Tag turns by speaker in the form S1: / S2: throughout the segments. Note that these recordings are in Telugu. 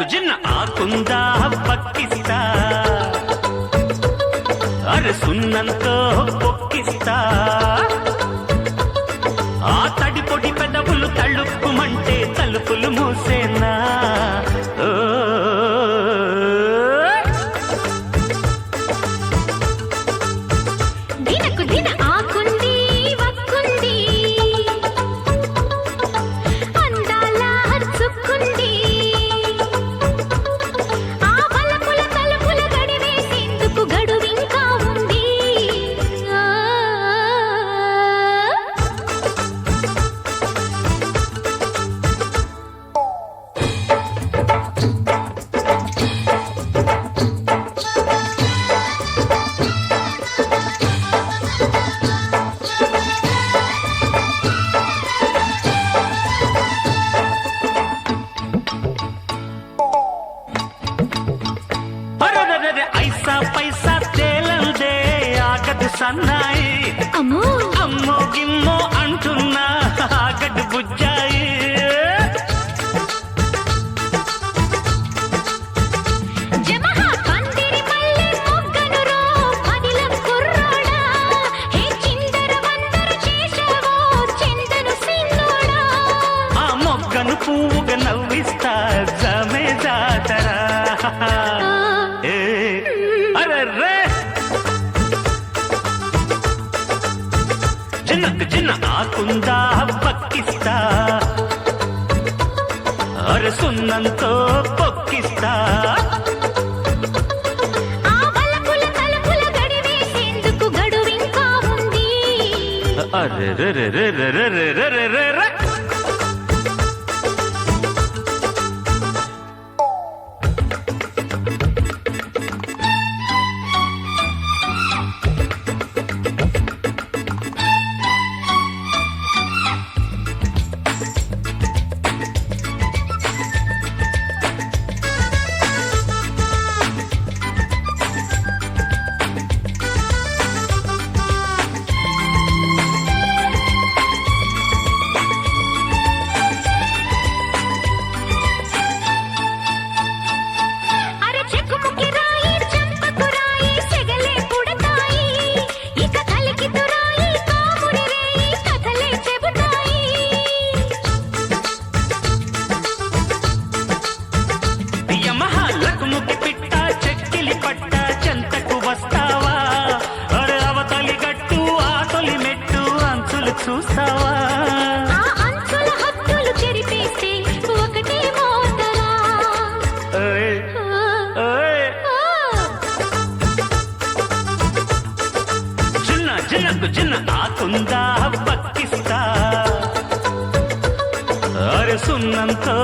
S1: ಕುಜಿನ ಆಕುಂದ ಹಬ್ಬಕ್ಕಿಸ್ತ ಅರೆ ಸುನ್ನಂತೋ ಪೊಕ್ಕಿಸ್ತ
S2: ಆ ತಡಿ ಪೊಡಿ ಪೆದವುಲು ತಳ್ಳುಪ್ಪು సన్నాయి.
S1: అమ్మో.
S2: చిన్నకు చిన్న ఆకుందా పక్కిస్తా. అరసున్నంతో పొక్కిస్తా.
S1: అరే
S2: రే రే రే రే రే రే రే రే చూస్తావా? చిన్న చిన్నకు చిన్న ఆకుందా పక్కిస్తా అరే సున్నంతో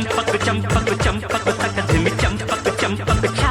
S2: చంపకు చంపకు చంపకు తక ధిమి చంపకు చంపకు చంపకు